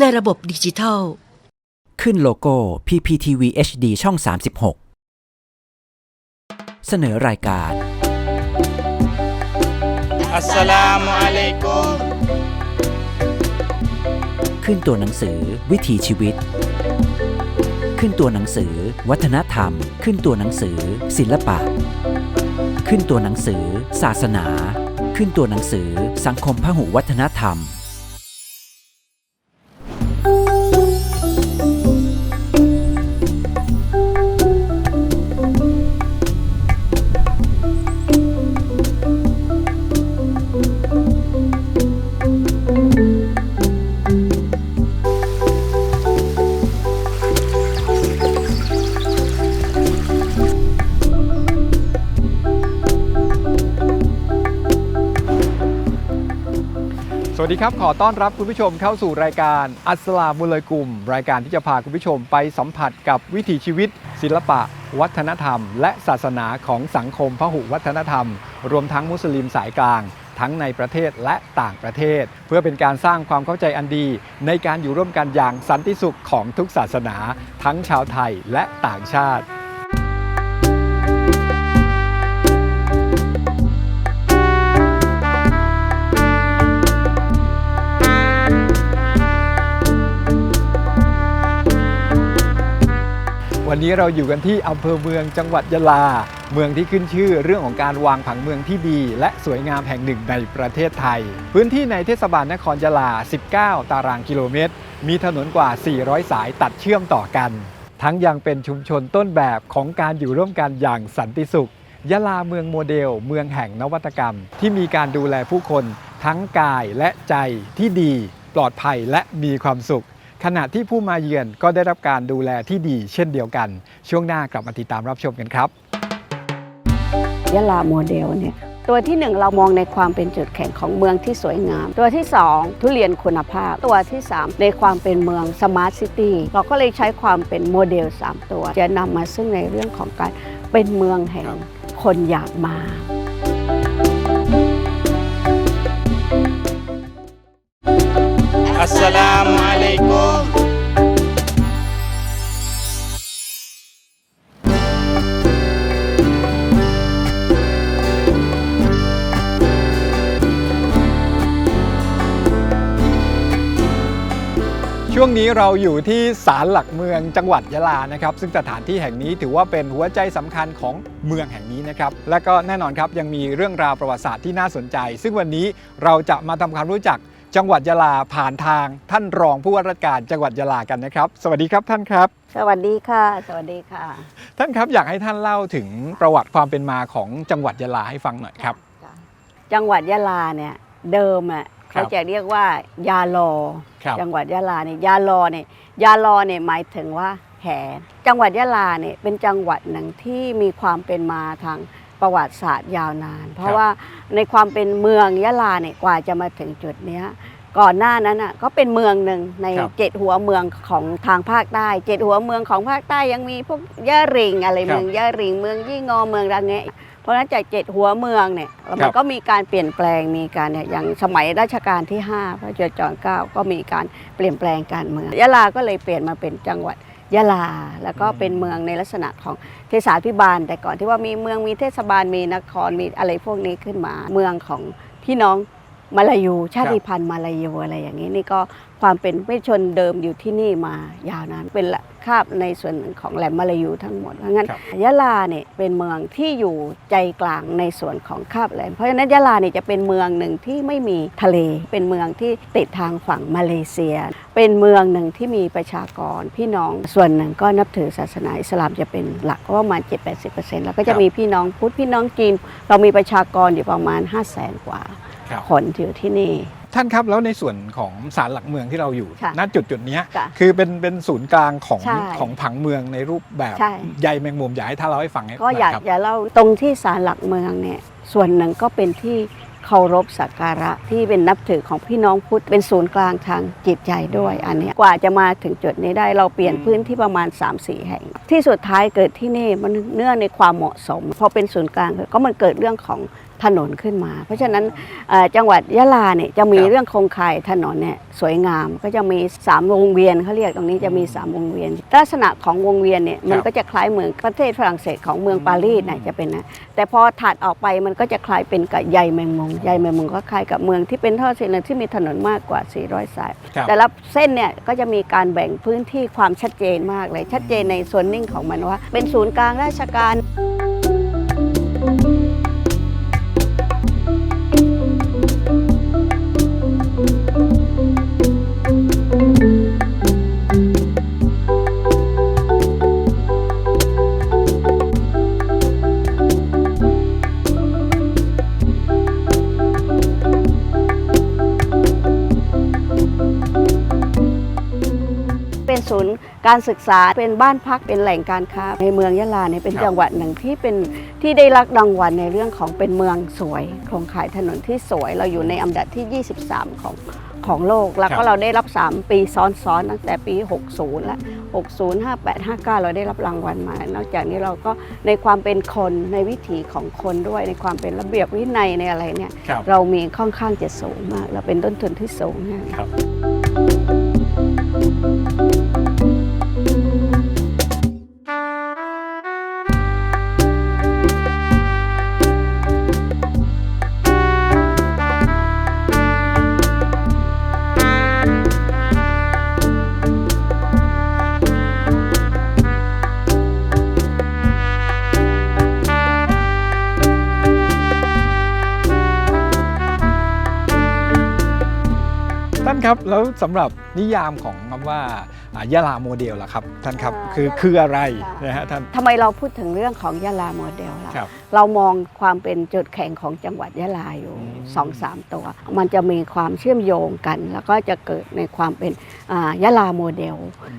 ในระบบดิจิทัล ขึ้นโลโก้ PPTV HD ช่อง 36 เสนอรายการ อัสสลามุอะลัยกุม ขึ้นตัวหนังสือ วิถีชีวิต ขึ้นตัวหนังสือ วัฒนธรรม ขึ้นตัวหนังสือ ศิลปะ ขึ้นตัวหนังสือ ศาสนา ขึ้นตัวหนังสือ สังคมพหุวัฒนธรรม สวัสดีครับ ขอต้อนรับคุณผู้ชมเข้าสู่รายการอัสลามุลยกุม รายการที่จะพาคุณผู้ชมไปสัมผัสกับวิถีชีวิต ศิลปะ วัฒนธรรม และศาสนาของสังคมพหุวัฒนธรรม รวมทั้งมุสลิมสายกลาง ทั้งในประเทศและต่างประเทศ เพื่อเป็นการสร้างความเข้าใจอันดี ในการอยู่ร่วมกันอย่างสันติสุขของทุกศาสนา ทั้งชาวไทยและต่างชาติ วันนี้เราอยู่กันที่อำเภอเมืองจังหวัดยะลา เมืองที่ขึ้นชื่อเรื่องของการวางผังเมืองที่ดี และสวยงามแห่งหนึ่งในประเทศไทย พื้นที่ในเทศบาลนครยะลา 19 ตารางกิโลเมตร มีถนนกว่า 400 สายตัดเชื่อมต่อกัน ทั้งยังเป็นชุมชนต้นแบบของการอยู่ร่วมกันอย่างสันติสุขยะลาเมืองโมเดล เมืองแห่งนวัตกรรม ที่มีการดูแลผู้คน ทั้งกายและใจที่ดี ปลอดภัยและมีความสุข ขณะที่ผู้มาเยือนก็ได้รับการดูแลที่ดีเช่นเดียวกัน ช่วงหน้ากลับมาติดตามรับชมกันครับยะลาโมเดลเนี่ยตัวที่หนึ่งเรามองในความเป็นจุดแข็งของเมืองที่สวยงาม ตัวที่สองทุเรียนคุณภาพ ตัวที่สามในความเป็นเมืองสมาร์ทซิตี้เราก็เลยใช้ความเป็นโมเดล 3 ตัว จะนำมาซึ่งในเรื่องของการเป็นเมืองแห่งคนอยากมาอัสสลามุอะลัย กุมช่วงนี้เราอยู่ที่ศาลหลักเมืองจังหวัดยะลานะครับ ซึ่งสถานที่แห่งนี้ถือว่าเป็นหัวใจสำคัญของเมืองแห่งนี้นะครับ และก็แน่นอนครับยังมีเรื่องราวประวัติศาสตร์ที่น่าสนใจ ซึ่งวันนี้เราจะมาทำความรู้จัก จังหวัดยะลาผ่านทางท่านรองผู้ว่าราชการจังหวัดยะลากันนะครับ สวัสดีครับท่านครับ สวัสดีค่ะ สวัสดีค่ะ ท่านครับอยากให้ท่านเล่าถึงประวัติความเป็นมาของจังหวัดยะลาให้ฟังหน่อยครับ จังหวัดยะลาเนี่ยเดิมอะครับเขาจะเรียกว่ายาลอครับจังหวัดยะลาเนี่ยยาลอเนี่ยยาลอเนี่ยหมายถึงว่าแหจังหวัดยะลาเนี่ยเป็นจังหวัดหนึ่งที่มีความเป็นมาทาง ประวัติศาสตร์ยาวนาน เพราะว่าในความเป็นเมืองยะลาเนี่ยกว่าจะมาถึงจุดเนี้ยก่อนหน้านั้นอะก็เป็นเมืองหนึ่งในครับเจ็ดหัวเมืองของทางภาคใต้เจ็ดหัวเมืองของภาคใต้ยังมีพวกยะริงอะไรครับเมืองยะริงเมืองยี่งอเมืองระแงะเพราะฉะนั้นจากเจ็ดหัวเมืองเนี่ยครัมันบ ก็มีการเปลี่ยนแปลงมีการเนี่ยอย่างสมัยรัชกาลที่ 5 พระเจ้าจอห์นเก้าก็มีการเปลี่ยนแปลงการเมืองยะลาก็เลยเปลี่ยนมาเป็นจังหวัด ยะลา แล้วก็เป็นเมืองในลักษณะของเทศาพิบาล แต่ก่อนที่ว่ามีเมืองมีเทศบาลมีนครมีอะไรพวกนี้ขึ้นมา เมืองของพี่น้องมาลายูชาติพันธุ์มาลายูอะไรอย่างนี้นี่ก็ความเป็นไม่ชนเดิมอยู่ที่นี่มายาวนานเป็นละ คาบในส่วนหนึ่งของแหลมมาลายูทั้งหมด เพราะงั้นครับยะลาเนี่ยเป็นเมืองที่อยู่ใจกลางในส่วนของคาบแหลม เพราะฉะนั้นยะลาเนี่ยจะเป็นเมืองหนึ่งที่ไม่มีทะเล เป็นเมืองที่ติดทางฝั่งมาเลเซีย เป็นเมืองหนึ่งที่มีประชากรพี่น้องส่วนหนึ่งก็นับถือศาสนาอิสลามจะเป็นหลักก็ประมาณ 7-80%แล้วก็ครัจะบมีพี่น้องพุทธพี่น้องจีน เรามีประชากรอยู่ประมาณ 5 0 0แสนกว่าครับคนอยู่ที่นี่ ท่านครับแล้วในส่วนของศาลหลักเมืองที่เราอยู่ค่ะณจุดจุดๆเนี้ยค่ะคือเป็นเป็นศูนย์กลางของใช่ของผังเมืองในรูปแบบใช่ ใยแมงมุมอยากให้ท่านเล่าให้ฟังให้ก็อยากหน่ครับ จะเล่าตรงที่ศาลหลักเมืองเนี่ยส่วนหนึ่งก็เป็นที่เคารพสักการะที่เป็นนับถือของพี่น้องพุทธเป็นศูนย์กลางทางจิตใจด้วยอันเนี้ยกว่าจะมาถึงจุดนี้ได้เราเปลี่ยนพื้นที่ประมาณ 3-4 แห่ง ที่สุดท้ายเกิดที่นี่มันเนื่องในความเหมาะสมพอเป็นศูนย์กลางก็มันเกิดเรื่องของ ถนนขึ้นมา เพราะฉะนั้นเอ่อจังหวัดยะลาเนี่ยจะมีครับเรื่องโครงข่ายถนนเนี่ยสวยงาม ก็จะมีสามวงเวียนเขาเรียกตรงนี้จะมีสามวงเวียน ลักษณะของวงเวียนเนี่ยมันก็จะคล้ายเมืองประเทศฝรั่งเศสของเมืองปารีสนะจะเป็นนะแต่พอถัดออกไปมันก็จะคล้ายเป็นกับใยแมงมุมใยแมงมุมก็คล้ายกับเมืองที่เป็นท่อเส้นที่มีถนนมากกว่า 400 สายครับแต่ละเส้นเนี่ยก็จะมีการแบ่งพื้นที่ความชัดเจนมากเลยชัดเจนในโซนนิ่งของมันว่า เป็นศูนย์กลางราชการ ศูนย์การศึกษาเป็นบ้านพักเป็นแหล่งการค้าในเมืองยะลาเนี่ยเป็นครับจังหวัดหนึ่งที่เป็นที่ได้รับรางวัลในเรื่องของเป็นเมืองสวย โครงข่ายถนนที่สวย เราอยู่ในอันดับที่ 23 ของของโลก แล้วครัก็บเราได้รับ 3 ปีซ้อนๆตั้งแต่ปี 60 และ 60 58 59 เราได้รับรางวัลมา นอกจากนี้เราก็ในความเป็นคนในวิถีของคนด้วยในความเป็นระเบียบวินัยในอะไรเนี่ยครับเรามีค่อนข้างจะสูงมาก เราเป็นต้นทุนที่สูงมากครับ ครับแล้วสำหรับนิยามของคำว่าอ่ายะลาโมเดลล่ะครับท่านครับอ่าคือคืออะไรนะฮะท่านทำไมเราพูดถึงเรื่องของยะลาโมเดลล่ะครับเรามองความเป็นจุดแข็งของจังหวัดยะลาอยู่อืมสองสามตัว มันจะมีความเชื่อมโยงกัน แล้วก็จะเกิดในความเป็นอ่ายะลาโมเดล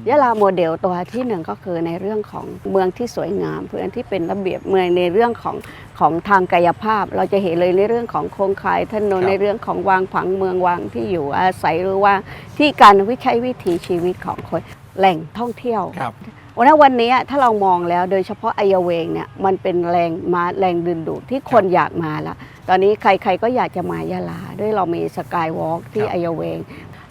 ยะลาโมเดลตัวที่หนึ่งก็คือในเรื่องของเมืองที่สวยงามเพื่อนที่เป็นระเบียบเมืองในเรื่องของของทางกายภาพ เราจะเห็นเลยในเรื่องของโครงข่ายถนนครับในเรื่องของวางผังเมืองวางที่อยู่อาศัยหรือว่าที่การวิใช้วิถีชีวิตของคนแหล่งท่องเที่ยวครับ วันนั้นวันนี้ถ้าเรามองแล้วโดยเฉพาะไอเยาเวงเนี่ยมันเป็นแรงมาแรงดึงดูดที่คนอยากมาละตอนนี้ใครๆก็อยากจะมายะลา ด้วยเรามีสกายวอล์กที่ครับไอเยาเวง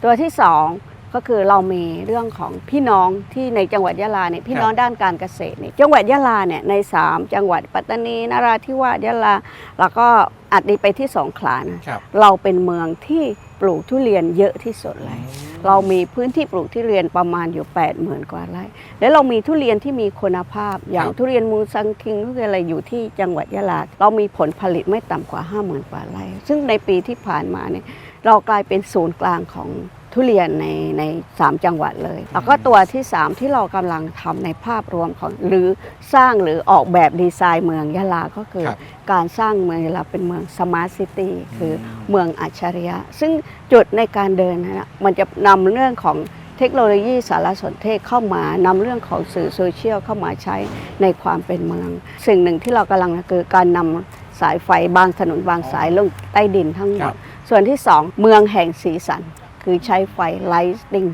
ตัวที่สองก็คือเรามีเรื่องของพี่น้องที่ในจังหวัดยะลาเนี่ยพี่น้องด้านการเกษตรเนี่ยจังหวัดยะลาเนี่ยใน 3 จังหวัดปัตตานีนราธิวาสยะลา แล้วก็อัดดีไปที่สงขลานะครับเราเป็นเมืองที่ปลูกทุเรียนเยอะที่สุดเลยเรามีพื้นที่ปลูกทุเรียนประมาณอยู่ 8 0,000 กว่าไร่ แล้วเรามีทุเรียนที่มีคุณภาพ อย่างครับทุเรียนมูซังคิงทุเรียนอะไรอยู่ที่จังหวัดยะลา เรามีผลผลิตไม่ต่ำกว่า 50,000 กว่าไร่ ซึ่งในปีที่ผ่านมาเนี่ยเรากลายเป็นศูนย์กลางของ ทุเรียนในในสามจังหวัดเลย แล้วก็ตัวที่ 3 ที่เรากำลังทำในภาพรวมของหรือสร้างหรือออกแบบดีไซน์เมืองยะลาก็คือ ครับการสร้างเมืองยะลาเป็นเมืองสมาร์ทซิตี้คือเมืองอัจฉริยะ ซึ่งจุดในการเดินนะมันจะนำเรื่องของเทคโนโลยีสารสนเทศเข้ามานำเรื่องของสื่อโซเชียลเข้ามาใช้ในความเป็นเมือง สิ่งหนึ่งที่เรากำลังคือการนำสายไฟบางถนนบางสายลงใต้ดินทั้งหมครัด บ ส่วนที่สองเมืองแห่งสีสัน คือใช้ไฟไลท์ดิ้ง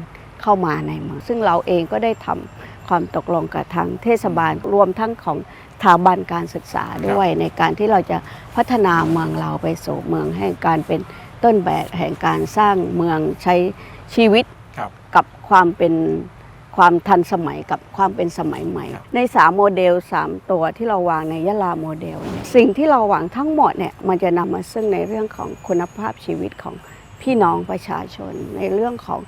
เข้ามาในเมือง ซึ่งเราเองก็ได้ทำความตกลงกับทางเทศบาลรวมทั้งของสถาบันการศึกษาด้วยในการที่เราจะพัฒนาเมืองเราไปสู่เมืองแห่งการเป็นต้นแบบแห่งการสร้างเมืองใช้ชีวิตครับกับความเป็นความทันสมัยกับความเป็นสมัยใหม่ครับใน 3 โมเดล 3 ตัวที่เราวางในยะลาโมเดลเนี่ยสิ่งที่เราหวังทั้งหมดเนี่ยมันจะนำมาซึ่งในเรื่องของคุณภาพชีวิตของ พี่น้องประชาชนในเรื่องของ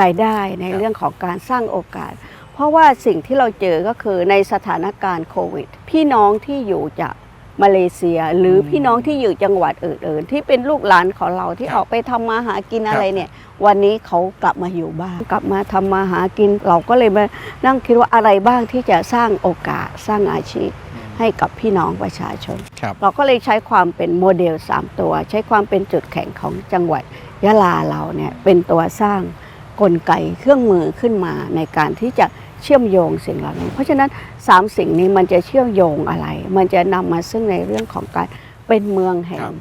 รายได้ในเรื่องของการสร้างโอกาส เพราะว่าสิ่งที่เราเจอก็คือในสถานการณ์โควิด พี่น้องที่อยู่จากมาเลเซีย หรือพี่น้องที่อยู่จังหวัดอื่น ๆ ที่เป็นลูกหลานของเราที่ครับออกไปทำมาหากินอะไรเนี่ย วันนี้เขากลับมาอยู่บ้านกลับมาทำมาหากิน เราก็เลยมานั่งคิดว่าอะไรบ้างที่จะสร้างโอกาสสร้างอาชีพให้กับพี่น้องประชาชนครับเราก็เลยใช้ความเป็นโมเดล 3 ตัว ใช้ความเป็นจุดแข็งของจังหวัด ยะลาเราเนี่ยเป็นตัวสร้างกลไกเครื่องมือขึ้นมาในการที่จะเชื่อมโยงสิ่งเหล่านี้ เพราะฉะนั้นสามสิ่งนี้มันจะเชื่อมโยงอะไร มันจะนำมาซึ่งในเรื่องของการเป็นเมืองแห่ครังบ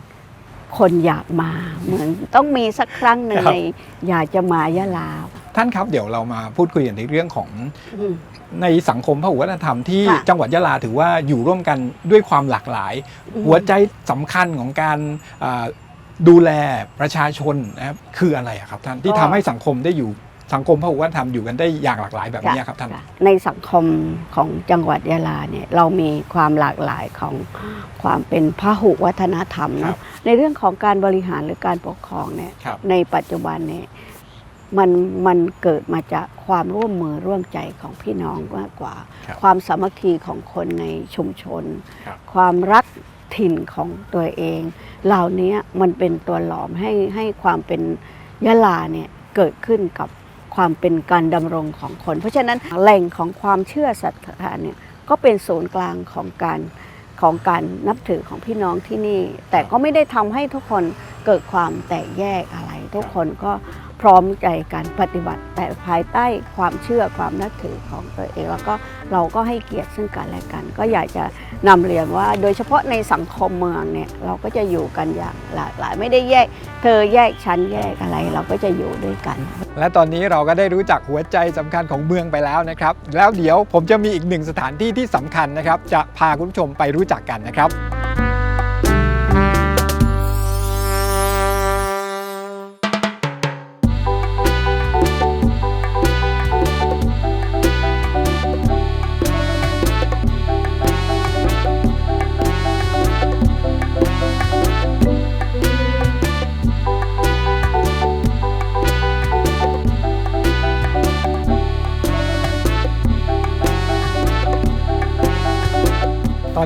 คนอยากมา เหมือนต้องมีสักครั้งหนึ่งครับในอยากจะมายะลา ท่านครับเดี๋ยวเรามาพูดคุยกันในเรื่องของอืมในสังคมพหุวัฒนธรรมที่ค่ะจังหวัดยะลาถือว่าอยู่ร่วมกันด้วยความหลากหลายอืมหัวใจสำคัญของการอ่า ดูแลประชาชนนะครับคืออะไรอะครับท่านที่ทำให้สังคมได้อยู่สังคมพหุวัฒนธรรมอยู่กันได้อย่างหลากหลายแบบนี้ครับท่านะในสังคมของจังหวัดยะลาเนี่ยเรามีความหลากหลายของความเป็นพหุวัฒนธรรมครัเนาะบในเรื่องของการบริหารหรือการปกครองเนี่ยครับในปัจจุบันเนี่ยมันมันเกิดมาจากความร่วมมือร่วมใจของพี่น้องมากกว่าครับความสามัคคีของคนในชุมชนครับความรัก ถิ่นของตัวเอง เหล่านี้มันเป็นตัวหลอมให้ให้ความเป็นยะลาเนี่ยเกิดขึ้นกับความเป็นการดำรงของคน เพราะฉะนั้นแหล่งของความเชื่อศรัทธาเนี่ยก็เป็นศูนย์กลางของการของการนับถือของพี่น้องที่นี่ แต่ก็ไม่ได้ทำให้ทุกคนเกิดความแตกแยกอะไร ทุกคนก็ พร้อมใจการปฏิบัติ แต่ภายใต้ความเชื่อความนับถือของตัวเอง แล้วก็เราก็ให้เกียรติซึ่งกันและกัน ก็อยากจะนำเรียนว่า โดยเฉพาะในสังคมเมืองเนี่ยเราก็จะอยู่กันอย่างหลากหลายไม่ได้แยก เธอแยกฉันแยกอะไรเราก็จะอยู่ด้วยกัน และตอนนี้เราก็ได้รู้จักหัวใจสำคัญของเมืองไปแล้วนะครับ แล้วเดี๋ยวผมจะมีอีกหนึ่งสถานที่ที่สำคัญนะครับ จะพาคุณผู้ชมไปรู้จักกันนะครับ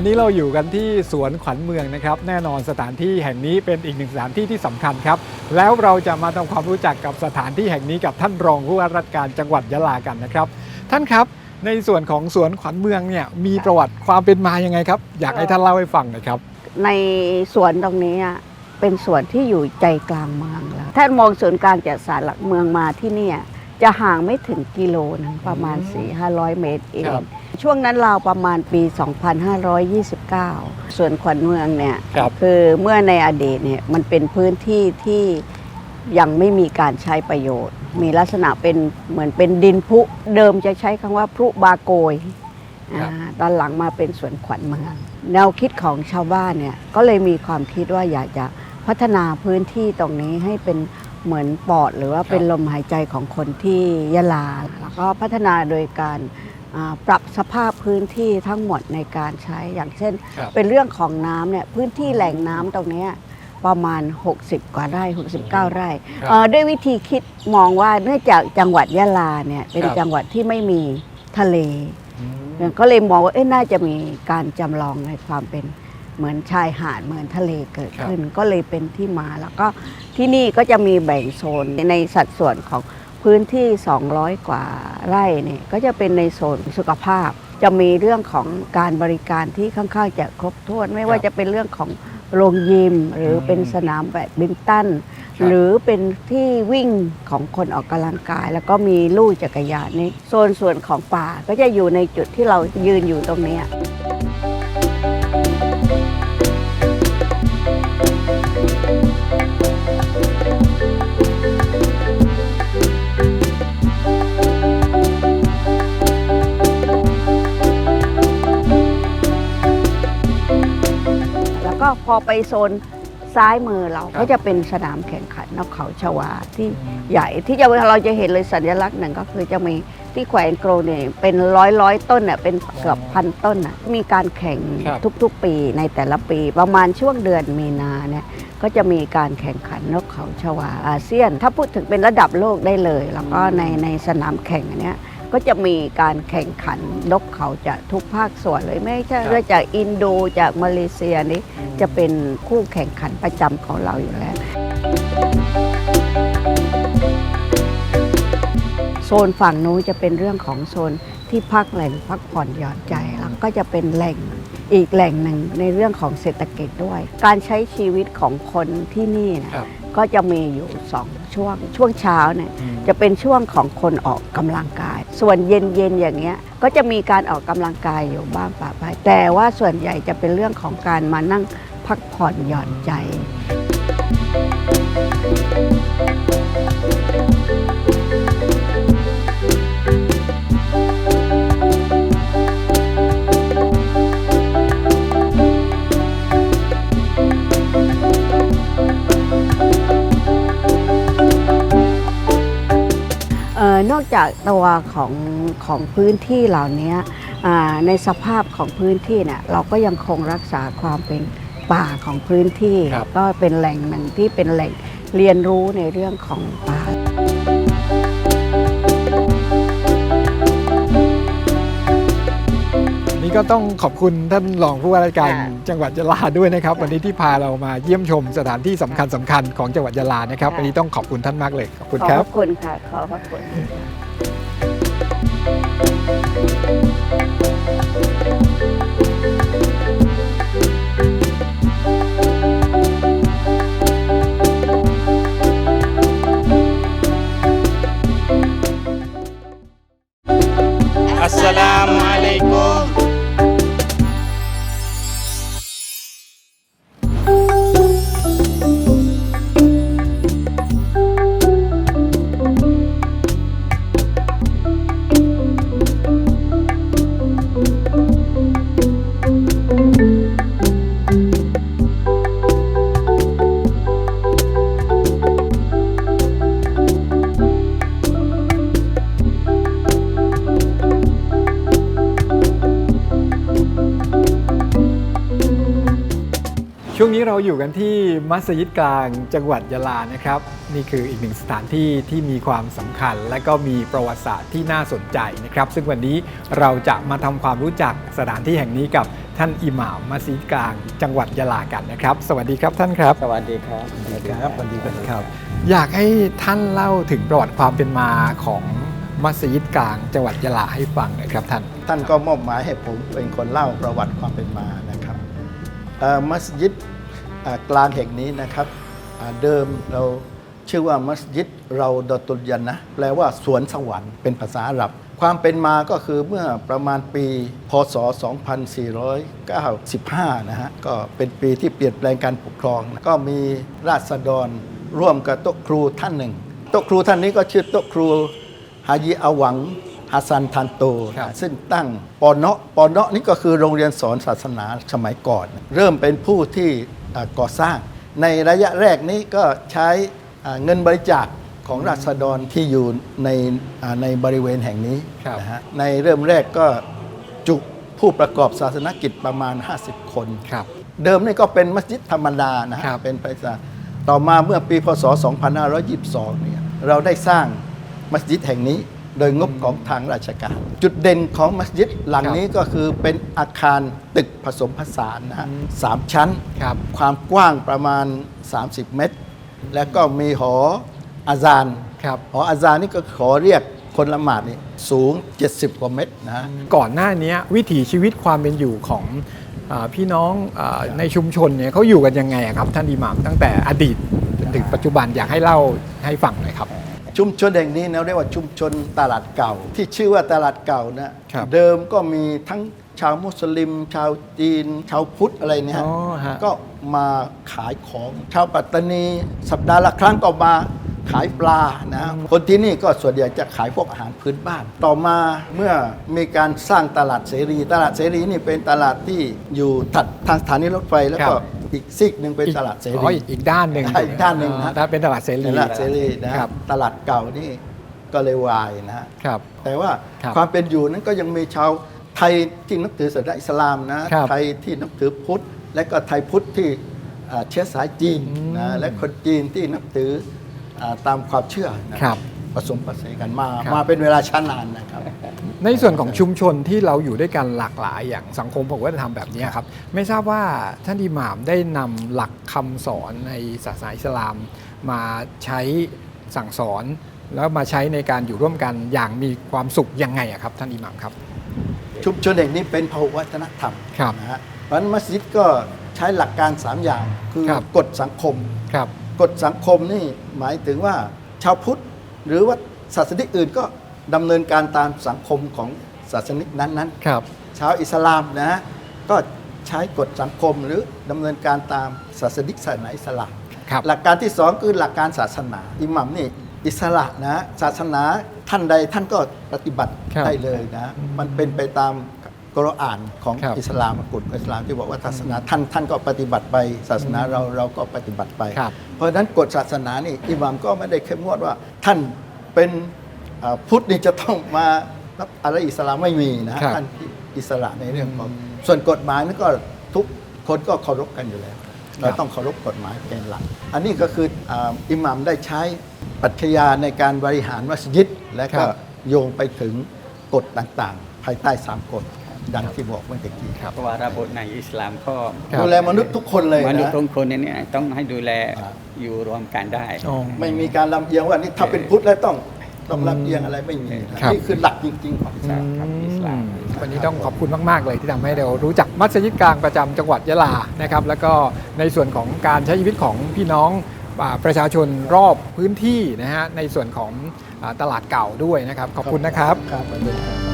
อนนี้เราอยู่กันที่สวนขวัญเมืองนะครับ แน่นอนสถานที่แห่งนี้เป็นอีกหนึ่งสถานที่ที่สำคัญครับ แล้วเราจะมาทำความรู้จักกับสถานที่แห่งนี้กับท่านรองผู้ว่าราชการจังหวัดยะลากันนะครับ ท่านครับในส่วนของสวนขวัญเมืองเนี่ยมีประวัติความเป็นมายังไงครับ อยากให้ท่านเล่าให้ฟังหน่อยครับ ในสวนตรงนี้เป็นสวนที่อยู่ใจกลางเมืองแล้วถ้ามองศูนกลางจากศาลหลักเมืองมาที่นี่ จะห่างไม่ถึงกิโลนึงประมาณ 4 5 0 0 เมตรเอง ครับช่วงนั้นราวประมาณปี 2529 ส่วนขวัญเมืองเนี่ยครับคือเมื่อในอดีตเนี่ยมันเป็นพื้นที่ที่ยังไม่มีการใช้ประโยชน์ มีลักษณะเป็นเหมือนเป็นดินพุเดิมจะใช้คำว่าพรุบาโกยครับอ่าตอนหลังมาเป็นสวนขวัญเมือง แนวคิดของชาวบ้านเนี่ยก็เลยมีความคิดว่าอยากจะพัฒนาพื้นที่ตรงนี้ให้เป็น เหมือนปอดหรือว่าเป็นลมหายใจของคนที่ยะลา แล้วก็พัฒนาโดยการอ่าปรับสภาพพื้นที่ทั้งหมดในการใช้ อย่างเช่นครับเป็นเรื่องของน้ำเนี่ยพื้นที่แหล่งน้ำตรงเนี้ยประมาณ 60 กว่าไร่ 69 ไร่ครับเอ่อด้วยวิธีคิดมองว่าเนื่องจากจังหวัดยะลาเนี่ยเป็นครับจังหวัดที่ไม่มีทะเล ก็เลยมองว่าเอ๊ะน่าจะมีการจำลองในความเป็น เหมือนชายหาดเหมือนทะเลเกิดขึ้น ก็เลยเป็นที่มาแล้วก็ที่นี่ก็จะมีแบ่งโซนในสัดส่วนของพื้นที่ 200 กว่าไร่เนี่ยก็จะเป็นในโซนสุขภาพ จะมีเรื่องของการบริการที่ค่อนข้างจะครบถ้วน ไม่ว่าจะเป็นเรื่องของโรงยิม หรือเป็นสนามแบดมินตันครับหรือเป็นที่วิ่งของคนออกกำลังกาย แล้วก็มีลู่จักรยานในโซนส่วนของป่าก็จะอยู่ในจุดที่เรายืนอยู่ตรงเนี้ พอไปโซนซ้ายมือเราครับก็จะเป็นสนามแข่งขันนกเขาชวาที่ใหญ่ที่จะเราจะเห็นเลยสัญลักษณ์หนึ่งก็คือจะมีที่แขวนโกรเนี่ยเป็นร้อยร้อยต้นเนี่ยเป็นเกือบพันต้นน่ะมีการแข่งครับทุกๆ ปีในแต่ละปีประมาณช่วงเดือนมีนาเนี่ยก็จะมีการแข่งขันนกเขาชวาอาเซียน ถ้าพูดถึงเป็นระดับโลกได้เลย แล้วก็ในในสนามแข่งอันเนี้ย ก็จะมีการแข่งขันนกเขาจากทุกภาคส่วนเลยไม่ใช่ครับว่าจากอินโดจากมาเลเซียนี่จะเป็นคู่แข่งขันประจำของเราอยู่แล้ว โซนฝั่งนู้นจะเป็นเรื่องของโซนที่พักแหล่งพักผ่อนหย่อนใจแล้วก็จะเป็นแหล่งอีกแหล่งหนึ่งในเรื่องของเศรษฐกิจด้วย การใช้ชีวิตของคนที่นี่นะครับก็จะมีอยู่สองช่วงช่วงเช้าเนี่ยอืมจะเป็นช่วงของคนออกกำลังกาย ส่วนเย็นๆอย่างเงี้ยก็จะมีการออกกำลังกายอยู่บ้างปะปายแต่ว่าส่วนใหญ่จะเป็นเรื่องของการมานั่งพักผ่อนหย่อนใจ อ่อนอกจากตัวของของพื้นที่เหล่านี้อ่าในสภาพของพื้นที่เนี่ยเราก็ยังคงรักษาความเป็นป่าของพื้นที่ครับก็เป็นแหล่งหนึ่งที่เป็นแหล่งเรียนรู้ในเรื่องของป่า ก็ต้องขอบคุณท่านรองผู้ว่าราชการค่ะจังหวัดยะลาด้วยนะครับค่ะวันนี้ที่พาเรามาเยี่ยมชมสถานที่สำคัญสำคัญของจังหวัดยะลานะครับค่ะวันนี้ต้องขอบคุณท่านมากเลยขอบคุณขอบครัพบระคุณค่ะขอบพระคุณ เราอยู่กันที่มัสยิดกลางจังหวัดยะลานะครับ นี่คืออีกหนึ่งสถานที่ที่มีความสำคัญ และก็มีประวัติศาสตร์ที่น่าสนใจนะครับ ซึ่งวันนี้เราจะมาทำความรู้จักสถานที่แห่งนี้กับท่านอิหม่ามมัสยิดกลาง จังหวัดยะลากันนะครับ สวัสดีครับท่านครับ สวัสดีครับสวัสดีครับสวัสดีครับครับอยากให้ท่านเล่าถึงประวัติความเป็นมาของมัสยิดกลางจังหวัดยะลาให้ฟังหน่อยครับท่าน ท่านก็มอบหมายให้ผมเป็นคนเล่าประวัติความเป็นมานะครับเอ่อมัสยิดอ่า กลางแห่งนี้นะครับอ่าเดิมเราชื่อว่ามัสยิดเราดอตุลยันนะแปลว่าสวนสวรรค์เป็นภาษาอาหรับ ความเป็นมาก็คือเมื่อประมาณปี พศ 2495 นะฮะ ก็เป็นปีที่เปลี่ยนแปลงการปกครอง ก็มีราษฎรร่วมกับโต๊ะครูท่านหนึ่ง โต๊ะครูท่านนี้ก็ชื่อโต๊ะครูฮายีอาหวังฮัสซันทันโตครับซึ่งตั้งปอนเนาะปอนเนาะนี่ก็คือโรงเรียนสอนศาสนาสมัยก่อน เริ่มเป็นผู้ที่อ่า ก่อสร้าง ในระยะแรกนี้ก็ใช้อ่าเงินบริจาคของราษฎรที่อยู่ในอ่าในบริเวณแห่งนี้ครับนะฮะในเริ่มแรกก็จุผู้ประกอบศาสนกิจประมาณ 50 คนครับเดิมนี่ก็เป็นมัสยิดธรรมดานะฮะครับเป็นไปซะต่อมาเมื่อปีพศ 2522 เนี่ยเราได้สร้างมัสยิดแห่งนี้ โดยงบของทางราชการ จุดเด่นของมัสยิดหลังนี้ก็คือเป็นอาคารตึกผสมผสานนะฮะสามชั้นครับความกว้างประมาณ 30 เมตร แล้วก็มีหออาซานครับหออาซานนี่ก็ขอเรียกคนละหมาดนี่สูง 70 กว่าเมตรนะฮะก่อนหน้านี้วิถีชีวิตความเป็นอยู่ของอาพี่น้องอาในชุมชนเนี่ยเขาอยู่กันยังไงอะครับท่านอิหม่ามตั้งแต่อดีตจนถึงปัจจุบันอยากให้เล่าให้ฟังหน่อยครับ ชุมชนแห่งนี้เราเรียกว่าชุมชนตลาดเก่า ที่ชื่อว่าตลาดเก่านะครับเดิมก็มีทั้งชาวมุสลิม ชาวจีน ชาวพุทธอะไรเนี่ยฮะอ๋อฮะ ก็มาขายของชาวปัตตานีสัปดาห์ละครั้งก็มาขายปลานะ คนที่นี่ก็ส่วนใหญ่จะขายพวกอาหารพื้นบ้าน ต่อมาเมื่อมีการสร้างตลาดเสรี ตลาดเสรีนี่เป็นตลาดที่อยู่ถัดทางสถานีรถไฟแล้วก็ครับ อีกซีกหนึ่งเป็นตลาดเสอ๋รีออีกอีกด้านหนึ่งอีกด้านหนึ่งนะถ้าเป็นตลาดเสรีตลาดเสรีนะครับตลาดเก่านี่ก็เลยวายนะฮะครับ แต่ว่าครับความเป็นอยู่นั้นก็ยังมีชาวไทยที่นับถือศาสนาอิสลามนะครับไทยที่นับถือพุทธ และก็ไทยพุทธที่อ่าเชื้อสายจีนนะและคนจีนที่นับถืออาตามความเชื่อนะครับผสมผสานกันมาครับมาเป็นเวลาช้านานนะครับ ในส่วนของชุมชนที่เราอยู่ด้วยกันหลากหลายอย่างสังคมผมว่าจะทำแบบนี้ครับ ไม่ทราบว่าท่านอิหม่ามได้นำหลักคำสอนในศาสนาอิสลาม มาใช้สั่งสอน แล้วมาใช้ในการอยู่ร่วมกันอย่างมีความสุขยังไงอะครับ ท่านอิหม่ามครับ ชุมชนแห่งนี้เป็นพหุวัฒนธรรมครับนะฮะเพราะฉะนั้นมัสยิดก็ใช้หลักการ 3 อย่าง คือครับ กฎสังคม ครับ กฎสังคมนี่หมายถึงว่าชาวพุทธหรือว่าศาสนิกอื่นก็ ดำเนินการตามสังคมของศาสนิกนั้นๆครับชาวอิสลามนะฮะก็ใช้กฎสังคมหรือดำเนินการตามศาสนิกศาสนาอิสลาม ครับ หลักการที่สองคือหลักการศาสนา อิหมัมนี่อิสระนะฮะศาสนาท่านใดท่านก็ปฏิบัติครับได้เลยนะมันเป็นไปตามกุรอานของครับอิสลามกฎของอิสลามที่บอกว่าศาสนาท่านท่านก็ปฏิบัติไป ศาสนาเราเราก็ปฏิบัติไป ครับ เพราะฉะนั้นกฎศาสนานี่อิหมัมก็ไม่ได้เข้มงวดว่าท่านเป็นอ่า พุทธนี่จะต้องมารับอะไรอิสลามไม่มีนะฮะครับ ท่านอิสระในเรื่องของ ส่วนกฎหมายนั้นก็ทุกคนก็เคารพกันอยู่แล้ว เราต้องเคารพกฎหมายเป็นหลัก อันนี้ก็คืออาอิหมัมได้ใช้ปรัชญาในการบริหารมัสยิด และครัก็บ โยงไปถึงกฎต่างๆ ภายใต้สามกฎดังที่บอกเมื่อตะกี้ครับ เพราะว่าระบบในอิสลามก็ครับ ดูแลมนุษย์ทุกคนเลยมนุษย์นะทุกคนเนี่ยต้องให้ดูแลครับอยู่รวมกันได้ อ๋อ ไม่มีการลำเอียงว่านี่ถ้าเป็นพุทธแล้วต้อง ต้องลำเอียงอะไรไม่มีนะครับ นี่คือหลักจริง ๆ ของอิสลามครับอิสลาม วันนี้ต้องขอบคุณมาก ๆ เลยที่ทำให้เรารู้จักมัสยิดกลางประจำจังหวัดยะลานะครับ แล้วก็ในส่วนของการใช้ชีวิตของพี่น้องอ่าประชาชนรอบพื้นที่นะฮะในส่วนของอ่าตลาดเก่าด้วยนะครับ ขอบคุณนะครับ ครับ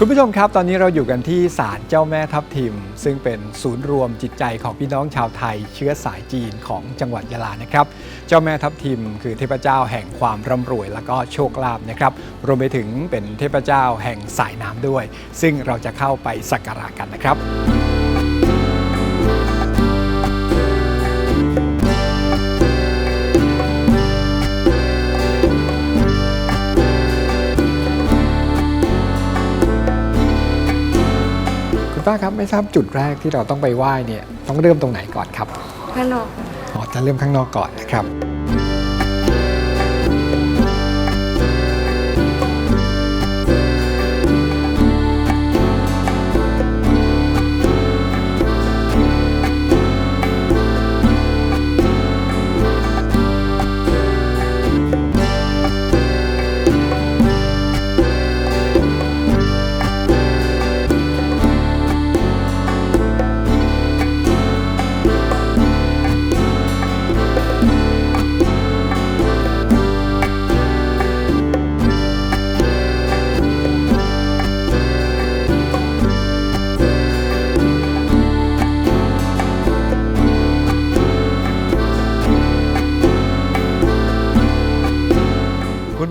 คุณผู้ชมครับตอนนี้เราอยู่กันที่ศาลเจ้าแม่ทับทิม ซึ่งเป็นศูนย์รวมจิตใจของพี่น้องชาวไทย เชื้อสายจีนของจังหวัดยะลานะครับ เจ้าแม่ทับทิม คือเทพเจ้าแห่งความร่ำรวยและก็โชคลาภนะครับรวมไปถึงเป็นเทพเจ้าแห่งสายน้ำด้วย ซึ่งเราจะเข้าไปสักการะกันนะครับ คุณป้าครับไม่ทราบจุดแรกที่เราต้องไปไหว้เนี่ยต้องเริ่มตรงไหนก่อนครับข้างนอกอ๋อจะเริ่มข้างนอกก่อนนะครับ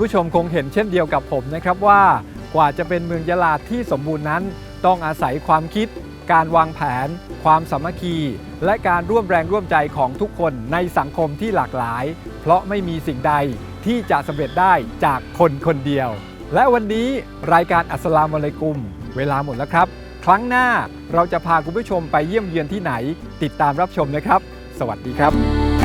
ผู้ชมคงเห็นเช่นเดียวกับผมนะครับว่ากว่าจะเป็นเมืองยะลาที่สมบูรณ์นั้น ต้องอาศัยความคิด การวางแผน ความสามัคคี และการร่วมแรงร่วมใจของทุกคนในสังคมที่หลากหลาย เพราะไม่มีสิ่งใดที่จะสำเร็จได้จากคนคนเดียว และวันนี้รายการอัสลามอะลัยกุม เวลาหมดแล้วครับ ครั้งหน้าเราจะพาคุณผู้ชมไปเยี่ยมเยือนที่ไหน ติดตามรับชมนะครับ สวัสดีครับ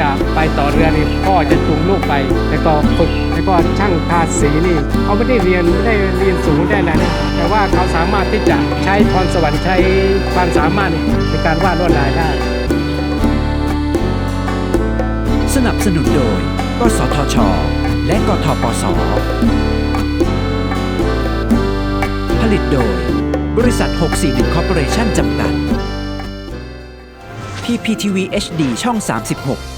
จะไปต่อเรือนี่พ่อจะจูงลูกไป แล้วก็ฝึกแล้วก็ช่างทาสีนี่เขาไม่ได้เรียนไม่ได้เรียนสูงได้อะไรนะแต่ว่าเขาสามารถที่จะใช้พรสวรรค์ใช้ความสามารถในการวาดลวดลายได้ สนับสนุนโดยกสทช และกทปสผลิตโดย บริษัท 641คอร์ปอเรชั่นจำกัด PPTV HD ช่อง 36